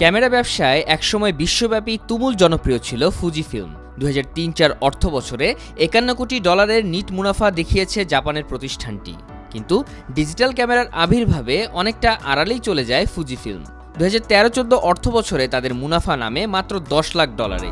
Camera ব্যবসায় একসময় বিশ্বব্যাপী তুমুল জনপ্রিয় ছিল ফুজি ফিল্ম দু হাজার তিন চার অর্থ বছরে একান্ন কোটি ডলারের নিট মুনাফা দেখিয়েছে জাপানের প্রতিষ্ঠানটি। কিন্তু ডিজিটাল ক্যামেরার আবির্ভাবে অনেকটা আড়ালেই চলে যায় ফুজি ফিল্ম দু হাজার তেরো চোদ্দ অর্থ বছরে তাদের মুনাফা নামে মাত্র দশ লাখ ডলারে।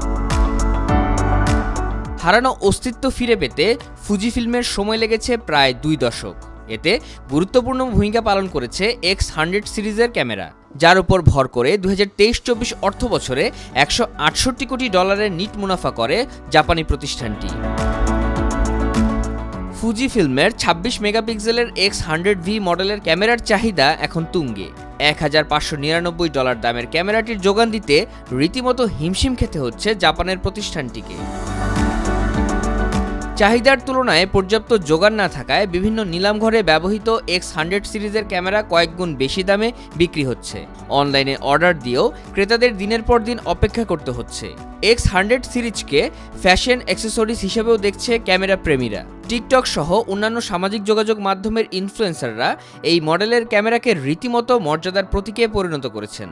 হারানো অস্তিত্ব ফিরে পেতে ফুজি ফিল্মের সময় লেগেছে প্রায় দুই দশক। এতে গুরুত্বপূর্ণ ভূমিকা পালন করেছে এক্স হান্ড্রেড সিরিজের ক্যামেরা, যার উপর ভর করে দু হাজার তেইশ চব্বিশ অর্থ বছরে একশো আটষট্টি কোটি ডলারের নিট মুনাফা করে জাপানি প্রতিষ্ঠানটি। ফুজি ফিল্মের ছাব্বিশ মেগাপিক্সেলের এক্স হান্ড্রেড ভি মডেলের ক্যামেরার চাহিদা এখন তুঙ্গে। এক হাজার পাঁচশো নিরানব্বই ডলার দামের ক্যামেরাটির যোগান দিতে রীতিমতো হিমশিম খেতে হচ্ছে জাপানের প্রতিষ্ঠানটিকে। চাহিদার তুলনায় পর্যাপ্ত যোগান না থাকায় বিভিন্ন নিলামঘরে ব্যবহৃত এক্স হান্ড্রেড সিরিজের ক্যামেরা কয়েকগুণ বেশি দামে বিক্রি হচ্ছে। অনলাইনে অর্ডার দিয়েও ক্রেতাদের দিনের পর দিন অপেক্ষা করতে হচ্ছে। এক্স হান্ড্রেড সিরিজকে ফ্যাশন অ্যাক্সেসরিজ হিসেবেও দেখছে ক্যামেরা প্রেমীরা। টিকটক সহ অন্যান্য সামাজিক যোগাযোগ মাধ্যমের ইনফ্লুয়েন্সাররা এই মডেলের ক্যামেরাকে রীতিমতো মর্যাদার প্রতীকে পরিণত করেছেন।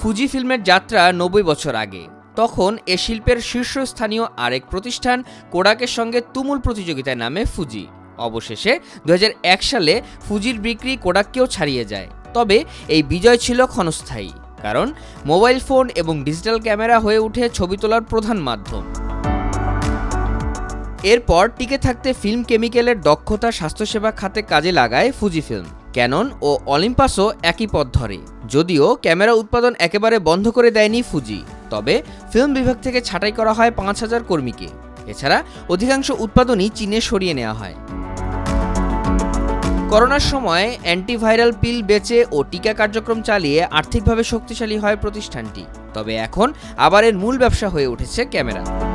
ফুজি ফিল্মের যাত্রা নব্বই বছর আগে। তখন এ শিল্পের শীর্ষস্থানীয় আরেক প্রতিষ্ঠান কোডাকের সঙ্গে তুমুল প্রতিযোগিতায় নামে ফুজি। অবশেষে দু হাজার এক সালে ফুজির বিক্রি কোডাককেও ছাড়িয়ে যায়। তবে এই বিজয় ছিল ক্ষণস্থায়ী, কারণ মোবাইল ফোন এবং ডিজিটাল ক্যামেরা হয়ে উঠে ছবি তোলার প্রধান মাধ্যম। এরপর টিকে থাকতে ফিল্ম কেমিক্যালের দক্ষতা স্বাস্থ্যসেবা খাতে কাজে লাগায় ফুজি ফিল্ম, ক্যানন ও অলিম্পাসও একই পথ ধরে। যদিও ক্যামেরা উৎপাদন একেবারে বন্ধ করে দেয়নি ফুজি। তবে ফিল্ম বিভাগ থেকে ছাঁটাই করা হয় পাঁচ হাজার কর্মীকে। এছাড়া অধিকাংশ উৎপাদনই চীনে সরিয়ে নেওয়া হয়। করোনার সময় অ্যান্টিভাইরাল পিল বেচে ও টিকা কার্যক্রম চালিয়ে আর্থিকভাবে শক্তিশালী হয় প্রতিষ্ঠানটি। তবে এখন আবার এর মূল ব্যবসা হয়ে উঠেছে ক্যামেরা।